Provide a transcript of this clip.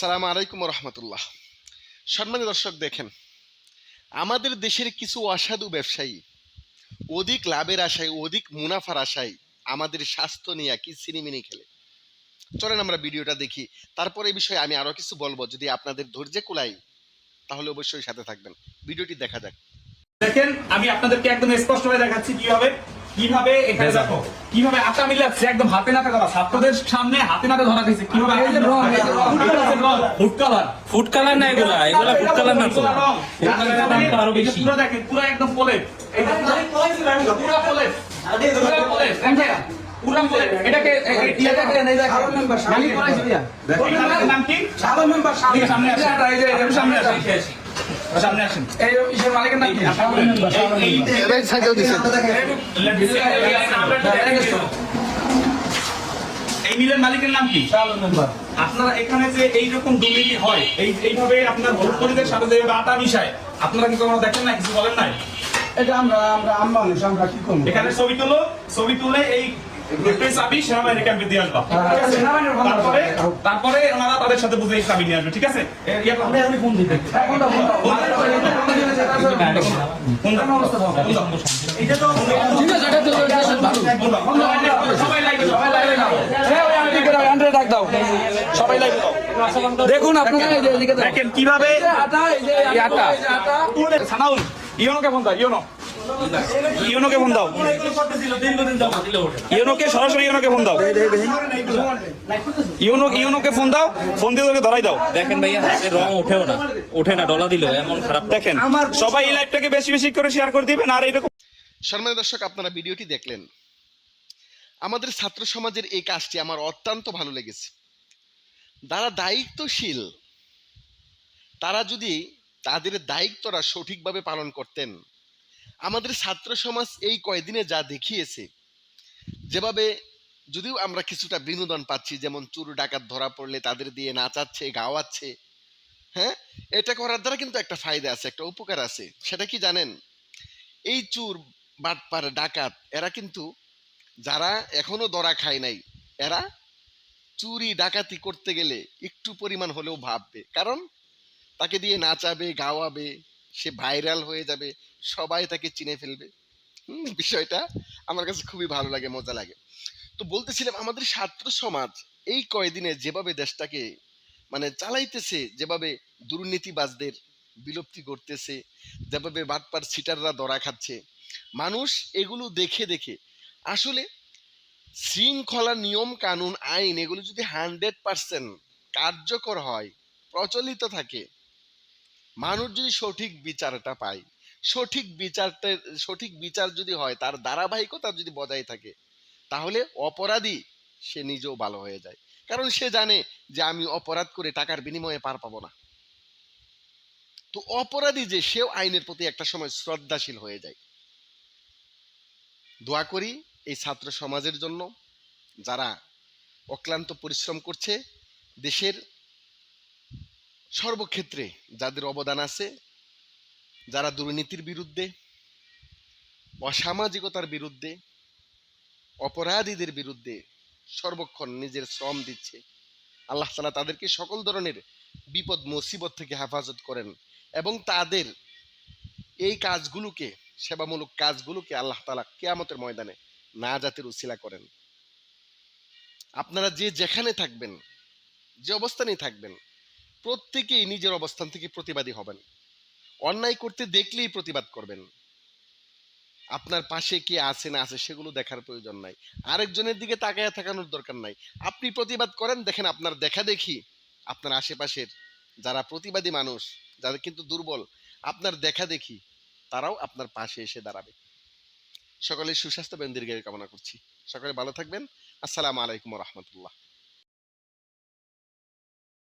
সালাম আলাইকুম রহমতুল্লাহ সম্মানিত দর্শক, দেখেন, আমাদের দেশের কিছু অসাধু ব্যবসায়ী, অধিক লাভের আশায়, অধিক মুনাফার আশায় আমাদের স্বাস্থ্য নিয়ে কি সিনেমিনি খেলে। চলেন আমরা ভিডিওটা দেখি। তারপরে এই বিষয়ে আমি আরও কিছু বলব। যদি আপনাদের ধৈর্যে কুলাই তাহলে অবশ্যই সাথে থাকবেন। ভিডিওটি দেখা যাক। দেখেন, আমি আপনাদেরকে একদম স্পষ্ট ভাবে দেখাচ্ছি কীভাবে কীভাবে এখানে দেখো কীভাবে আটা মিলাচ্ছে একদম হাতে নাতে ধরা ছাত্রদের সামনে হাতে নাতে ধরা দিয়েছে কীভাবে ফুড কালার। ফুড কালার না এগুলা এগুলা ফুড কালার না তো। আরও বেশি। পুরো দেখেন পুরো একদম পোলে পুরো পোলে পুরো পোলে পুরো পোলে এটাকে এটাকে মালিক করাইছে দিয়া এটার নাম কি সাধারণ মেম্বার সামনে আসেন সামনে আসেন সামনে আসেন এই ইসের মালিকের নাম কি এই এই মিলের মালিকের নাম কি আপনারা এখানে যে এইরকম দুর্নীতি হয় এই এইভাবে আপনার ভোট সাথে যেভাবে আটা মিশায় আপনারা কি কখনো দেখেন না কিছু বলেন নাই এটা আমরা আমরা আম মানুষ আমরা কি করব এখানে ছবি তুলো ছবি তুলে এই গ্রুপের চাবি সেনাবাহিনী ক্যাম্পে দিয়ে আসবা সেনাবাহিনীর ভালো তারপরে তারপরে ওনারা তাদের সাথে বুঝে এই নিয়ে আসবে ঠিক আছে এ, ইয়ে ফোন দাও। এটা তো ফোন দাও। ফোন দাও। সবাই লাইভে সবাই লাইভে সবাই লাইভে দেখুন আপনারা দেখুন। কীভাবে আটা এই যে আটা সানাউল ইয়োনোকে ফোন দাও ইয়োনো ইয়োনোকে ফোন দাও। ইয়োনোকে সরাসরি ইয়োনোকে ফোন দাও। ইয়োনো ইয়োনোকে ফোন দাও ফোন দিয়ে তোকে ধরাই দাও। দেখেন ভাইয়া হাতের রং ওঠেও না। ওঠে না ডলা দিলেও এমন খারাপ দেখেন সবাই এই লাইভটাকে বেশি বেশি করে শেয়ার করে দিবেন আর এরকম সম্মানিত দর্শক আপনারা ভিডিওটি দেখলেন। আমাদের ছাত্র সমাজের এই কাজটি আমার অত্যন্ত ভালো লেগেছে। যারা দায়িত্বশীল তারা যদি তাদের দায়িত্বটা সঠিকভাবে পালন করতেন আমাদের ছাত্র সমাজ এই কয়দিনে যা দেখিয়েছে, যেভাবে যদিও আমরা কিছুটা বিনোদন পাচ্ছি, যেমন চুর ডাকাত ধরা পড়লে তাদের দিয়ে নাচাচ্ছে, গাওয়াচ্ছে হ্যাঁ? এটা করার দ্বারা কিন্তু একটা ফায়দা আছে, একটা উপকার আছে। সেটা কি জানেন? এই চুর, বাটপার, ডাকাত, এরা কিন্তু যারা এখনও দরা খায় নাই, এরা চুরি, ডাকাতি করতে গেলে একটু পরিমাণ হলেও ভাববে। কারণ তাকে দিয়ে নাচাবে, গাওয়াবে সে ভাইরাল হয়ে যাবে, সবাই তাকে চিনে ফেলবে। বিষয়টা আমার কাছে খুবই ভালো লাগে, মজা লাগে। তো বলতেছিলাম, আমাদের ছাত্র সমাজ এই কয়দিনে যেভাবে দেশটাকে মানে চালাইতেছে, যেভাবে দুর্নীতিবাজদের বিলুপ্তি করতেছে, যেভাবে বাটপার সিটাররা ধরা খাচ্ছে, মানুষ এগুলো দেখে দেখে আসলে শৃঙ্খলা নিয়ম কানুন আইন এগুলো যদি হান্ড্রেড পার্সেন্ট কার্যকর হয়, প্রচলিত থাকে মানুষ যদি সঠিক বিচারটা পায়, সঠিক বিচারটা, সঠিক বিচার যদি হয়, তার ধারাবাহিকতা যদি বজায় থাকে, তাহলে অপরাধী সে নিজেও ভালো হয়ে যায়। কারণ সে জানে যে আমি অপরাধ করে টাকার বিনিময়ে পার পাবো না। তো অপরাধী যে, সেও আইনের প্রতি একটা সময় শ্রদ্ধাশীল হয়ে যায়। দোয়া করি এই ছাত্র সমাজের জন্য, যারা অক্লান্ত পরিশ্রম করছে, দেশের সর্বক্ষেত্রে যাদের অবদান আছে, যারা দুর্নীতির বিরুদ্ধে, অসামাজিকতার বিরুদ্ধে, অপরাধীদের বিরুদ্ধে সর্বক্ষণ নিজের শ্রম দিচ্ছে, আল্লাহ তালা তাদেরকে সকল ধরনের বিপদ, মুসিবত থেকে হেফাজত করেন এবং তাদের এই কাজগুলোকে, সেবামূলক কাজগুলোকে আল্লাহ তালা কেয়ামতের ময়দানে না জাতির উসিলা করেন। আপনারা যে যেখানে থাকবেন, যে অবস্থানেই থাকবেন প্রত্যেকেই নিজের অবস্থান থেকে প্রতিবাদী হবেন। অন্যায় করতে দেখলেই প্রতিবাদ করবেন। আপনার পাশে কে আছে না আছে সেগুলো দেখার প্রয়োজন নাই। আরেকজনের দিকে তাকায় থাকানোর দরকার নাই। আপনি প্রতিবাদ করেন, দেখেন আপনার দেখা দেখি। আপনার আশেপাশের যারা প্রতিবাদী মানুষ যাদের কিন্তু দুর্বল, আপনার দেখা দেখি, তারাও আপনার পাশে এসে দাঁড়াবে। সকলে সুস্বাস্থ্য এবং দীর্ঘায়ু কামনা করছি। সকলে ভালো থাকবেন। আসসালামু আলাইকুম রহমতুল্লাহ।